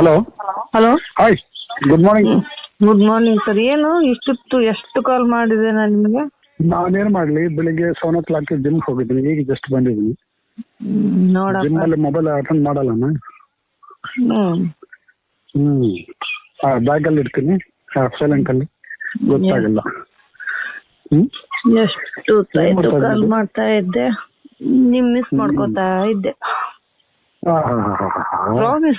Hello hello hi good morning good morning sir ಏನು? ಇಷ್ಟೊತ್ತು ಎಷ್ಟು ಕಾಲ್ ಮಾಡಿದೆ ನಾನು ನಿಮಗೆ? ನಾನೇನ್ ಮಾಡ್ಲಿ ಬೆಳಿಗ್ಗೆ ಸೆವೆನ್ ಓ ಕ್ಲಾಕ್ ಜಿಮ್ ಹೋಗಿದ್ವಿ. ಈಗ ಜಸ್ಟ್ ಬಂದಿದ್ದೀನಿ ಜಿಮ್ ಅಲ್ಲಿ ಮೊಬೈಲ್ ಅಟೆಂಡ್ ಮಾಡಲ್ಲ ಹ್ಮ್. ಬ್ಯಾಗ್ ಅಲ್ಲಿ ಇಡ್ತೀನಿ. ಸೈಲೆಂಟ್ ಅಲ್ಲಿ. ಗೊತ್ತಾಗಲ್ಲ. ಎಷ್ಟು ಕಾಲ್ ಮಾಡ್ತಾ ಇದ್ದೆ. ನಿಮ್ ಮಿಸ್ ಮಾಡ್ಕೊತಾ ಇದ್ದೆ. ಪ್ರಾಮಿಸ್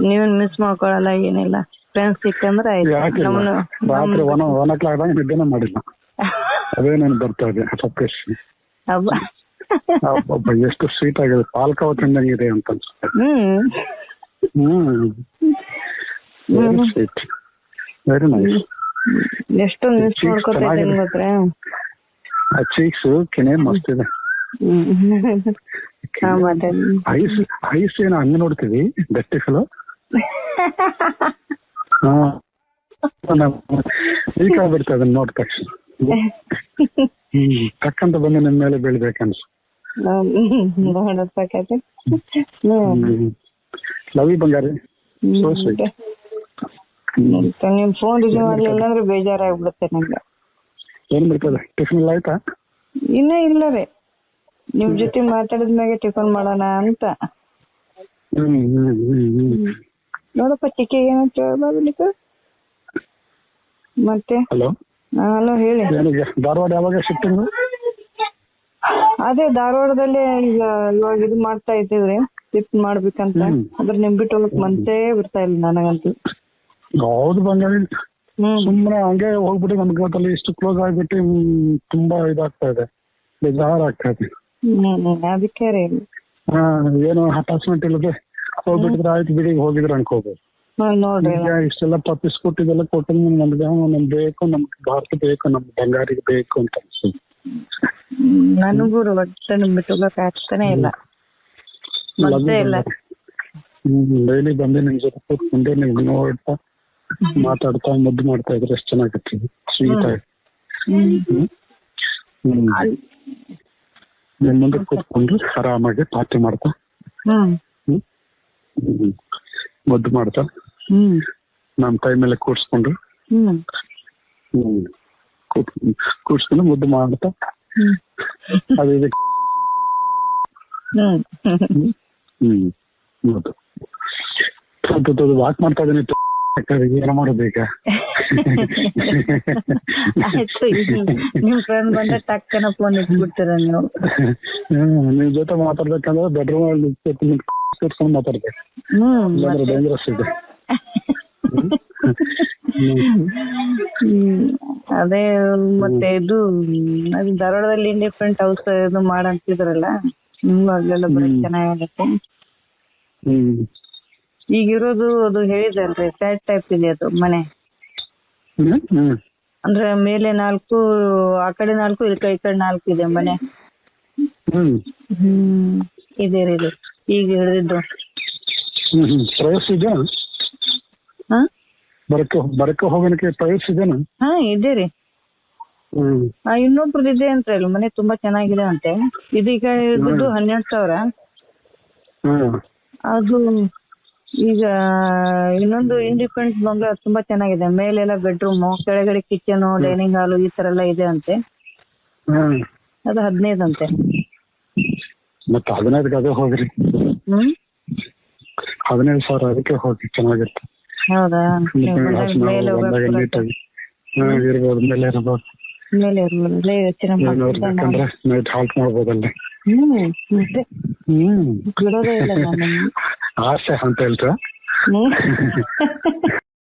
ನೀವೇನ್ ಮಿಸ್ ಮಾಡ್ಕೊಳಲ್ಲ ಏನಿಲ್ಲ. ಫ್ರೆಂಡ್ಸ್ ಸಿಕ್ಕಂದ್ರೆ ರಾತ್ರಿ ಒನ್ ಒನ್ ಓ ಕ್ಲಾಕ್ ದಾಗ ಮಾಡಿಲ್ಲ. ಅದೇ ನಾನು ಬರ್ತಾ ಇದೆ ಸಪ್ರೇಶ್ ಎಷ್ಟು ಸ್ವೀಟ್ ಆಗಿದೆ. ಪಾಲ್ಕಾವ ಇದೆ ಅಂತ ಅನ್ಸುತ್ತೆ. ಹ್ಮ್. ಸ್ವೀಟ್ ವೆರಿ ನೈಸ್ ಎಷ್ಟೊಂದು ಮಿಸ್ ಮಾಡ್ಕೊತಾ ಚೀಕ್ಸ್ ಕೆನೆ ಮಸ್ತ್ ಇದೆ. ಐಸ್ ಐಸ್ ಏನು ಹಂಗ ನೋಡ್ತೀವಿ ಗಟ್ಟಿ ಫಲ ಹಾ. ಈಗ ಬಿಡ್ತಾ ಅದನ್ನ ನೋಡಿದ ತಕ್ಷಣ. ತಕ್ಕಂತ ಬಂದು ನಿಮ್ ಮೇಲೆ ಬೀಳ್ಬೇಕನ್ಸು. ಲವಿ ಬಂಗಾರಿ. ನಿಮ್ ಫೋನ್ ರಿಸೀವ್ ಮಾಡ್ಲಿಲ್ಲ ಅಂದ್ರೆ ಬೇಜಾರಾಗ್ಬಿಡುತ್ತೆ ನಂಗೆ. ಏನ್ ಬಿಡ್ತದೆ ಟಿಫಿನ್ ಇಲ್ಲ ಆಯ್ತಾ? ಇನ್ನೇ ಇಲ್ಲ ರೀ. ನಿಮ್ ಜೊತೆ ಮಾತಾಡಿದ್ಮ್ಯಾಗೆ ಟಿಫನ್ ಮಾಡೋಣ ಅಂತ. ನೋಡಪ್ಪ ಚಿಕ್ಕೆ ಏನಂತ ಹೇಳ್ಬಾರ್ದು ನಿಕ್ಕ ಮತ್ತೆ? ಹಲೋ? ಹಲೋ ಹೇಳಿ. ಧಾರವಾಡ ಯಾವಾಗ ಶಿಫ್ಟಿಂಗ್ ಅದೇ ಧಾರವಾಡದಲ್ಲಿ ಈಗ ಇವಾಗ ಇದು ಮಾಡ್ತಾ ಇದ್ದೀವ್ರಿ. ಶಿಫ್ಟ್ ಮಾಡ್ಬೇಕಂತ. ಅಂತ ಅದ್ರ ನಿಮ್ ಬಿಟ್ಟು ಹೋಗಕ್ ಮನ್ಸೇ ಬರ್ತಾ ಇಲ್ಲ ನನಗಂತೂ. ಹೌದು ಬಂದ್ರೆ ಸುಮ್ನೆ ಸುಮ್ಮನೆ ಹಂಗೆ ಹೋಗ್ಬಿಟ್ಟು ನಮ್ಗೆ ಇಷ್ಟು ಕ್ಲೋಸ್ ಆಗ್ಬಿಟ್ಟು ತುಂಬಾ ಇದಾಗ್ತಾ ಇದೆ. ಬೇಜಾರ್ ಆಗ್ತಾ ಇದೆ. ಹ್ಮ್, ಅದಕ್ಕೆ ರೀ. ಹಾ ಏನು ಅಟ್ಯಾಚ್ಮೆಂಟ್ ಇಲ್ಲದೆ ಹೋಗ್ಬಿಟ್ಟಿದ್ರೆ ಆಯ್ತು ಬಿಡಿ ಹೋಗಿದ್ರೆ ಅನ್ಕೋಬೇಕು ನೋಡ್ರಿ. ಈಗ ಇಷ್ಟೆಲ್ಲ ತಪ್ಪಿಸ್ಕೊಟ್ಟು ಕೊಟ್ಟಿದ್ದೆಲ್ಲ ಕೊಟ್ಟು ನಮ್ಗೆ ನಮ್ ಬೇಕು ನಮ್ಗೆ ಭಾರತ ಬೇಕು ನಮ್ ಬಂಗಾರಿಗೆ ಬೇಕು ಅಂತ ಅನ್ಸುತ್ತೆ. ನನಗೂ ಒಟ್ಟೆ ನಿಮ್ ಬಿಟ್ಟು ಆಗ್ತಾನೆ ಇಲ್ಲ. ಇಲ್ಲ. ಡೈಲಿ ಬಂದು ನಿಮ್ ಜೊತೆ ಕೂತ್ಕೊಂಡು ನಿಮ್ಗೆ ನೋಡ್ತಾ ಮಾತಾಡ್ತಾ ಮುದ್ದು ಮಾಡ್ತಾ ಇದ್ರೆ ಎಷ್ಟು ಚೆನ್ನಾಗಿರ್ತೀವಿ. ಸ್ವೀಟ್ ಆಗಿ. ಮುಂದೆ ಕೂತ್ಕೊಂಡು ಆರಾಮಾಗಿ ಪಾರ್ಟಿ ಮಾಡ್ತಾ. ಮುದ್ದು ಮಾಡ್ತಾ. ಹ್ಮ್. ನಮ್ ಕೈ ಮೇಲೆ ಕೂರ್ಸ್ಕೊಂಡು. ಹ್ಮ್. ಹ್ಮ್. ಕೂತ್- ಕೂರ್ಸ್ಕೊಂಡು ಮುದ್ದು ಮಾಡ್ತಾ. ಹ್ಮ್. ಅದು ಇದಕ್ಕೆ ಹ್ಮ್. ಹ್ಮ್. ಹ್ಮ್. ಹೌದು ವಾಕ್ ಮಾಡ್ತಾ ಇದೀನಿ ಏನೋ ಈಗ ಆಯ್ತು ನಿಮ್ ಫ್ರೆಂಡ್ ಬಂದ ಟಕ್ಕನ ಫೋನ್ ಇಟ್ಬಿಡ್ತೀರ ನೀವು. ನಿಮ್ ಜೊತೆ ಮಾತಾಡ್ಬೇಕಂದ್ರೆ ಬೆಡ್ರೂಮ್ ಅಲ್ಲಿ ಕೂತ್ಕೊಂಡು ಮಾತಾಡ್ಬೇಕು. ಹ್ಮ್ ಇಲ್ಲಾಂದ್ರೆ ಡೇಂಜರಸ್ ಇದೆ. ಅದೇ ಮತ್ತೆ ಇದು ಧಾರವಾಡದಲ್ಲಿ ಇಂಡಿಪೆಂಡೆಂಟ್ ಹೌಸ್ ಇದು ಮಾಡಂತಿದ್ರಲ್ಲ ನಿಮ್ಗೂ ಅಲ್ಲೆಲ್ಲ ಬರೀ ಹ್ಮ್. ಈಗಿರೋದು ಅದು ಹೇಳಿದಲ್ರಿ ಫ್ಲಾಟ್ ಟೈಪ್ ಇದೆ ಅದು ಮನೆ. ಹ್ಮ್ ಅಂದ್ರೆ ಮೇಲೆ ನಾಲ್ಕು ಆ ಕಡೆ ನಾಲ್ಕು ಈ ಕಡೆ ಈ ಕಡೆ ನಾಲ್ಕು ಇದೆ ಮನೆ. ಹ್ಮ್. ಹ್ಮ್ ಇದೆ ರೀ ಇದು. ಈಗ ಹಿಡಿದಿದ್ದು. ಹ್ಮ್ ಪ್ರವೇಶ ಇದೆಯಾ? ಹಾ? ಬರಕ್ಕೆ ಬರಕ್ಕೆ ಹೋಗೋಣಕ್ಕೆ ಪ್ರವೇಶ ಇದೆನಾ? ಹಾ ಇದೆ ರೀ. ಆ, ಇನ್ನೊಬ್ರದ್ದು ಇದೆ ಅಂತ ಹೇಳಿ ಮನೆ ತುಂಬಾ ಚೆನ್ನಾಗಿದೆ ಅಂತೆ. ಇದೀಗ ಹೇಳ್ಬಿಟ್ಟು ಹನ್ನೆರಡು ಸಾವಿರ. ಹ್ಮ್. ಅದು ಈಗ ಇನ್ನೊಂದು ಇಂಡಿಪೆಂಡೆನ್ಸ್ ಬಂಗ್ಲಾ ತುಂಬಾ ಚೆನ್ನಾಗಿದೆ. ಮೇಲೆಲ್ಲ ಬೆಡ್ರೂಮ್ ಕೆಳಗಡೆ ಕಿಚನ್ ಡೈನಿಂಗ್ ಹಾಲು ಈ ತರ ಎಲ್ಲ ಇದೆ ಅಂತೆ. ಅದು ಹದಿನೈದು ಅಂತೆ ಮತ್ತೆ ಹದಿನೈದಕ್ಕೆ ಅದೇ ಹೋಗ್ರಿ. ಹದಿನೈದು ಸಾವಿರ ಅದಕ್ಕೆ ಹೋಗಿ ಚೆನ್ನಾಗಿರುತ್ತೆ. ಹೌದಾ? ಇರ್ಬೋದು ಮೇಲೆ ಇರ್ಬೋದು. ಮೇಲೆ ಇರ್ಬೋದು ಅಲ್ಲೇ ಯೋಚನೆ ಏನಾದ್ರು ಮಾಡ್ತಿದ್ದೆ ನಾನು. ಬೇಕಂದ್ರೆ ನೈಟ್ ಹಾಲ್ಟ್ ಮಾಡ್ಬೋದಲ್ಲಿ ಹ್ಮ್ ಮತ್ತೆ ಹ್ಮ್ ಬಿಡೋದೇ ಇಲ್ಲ ನಾನು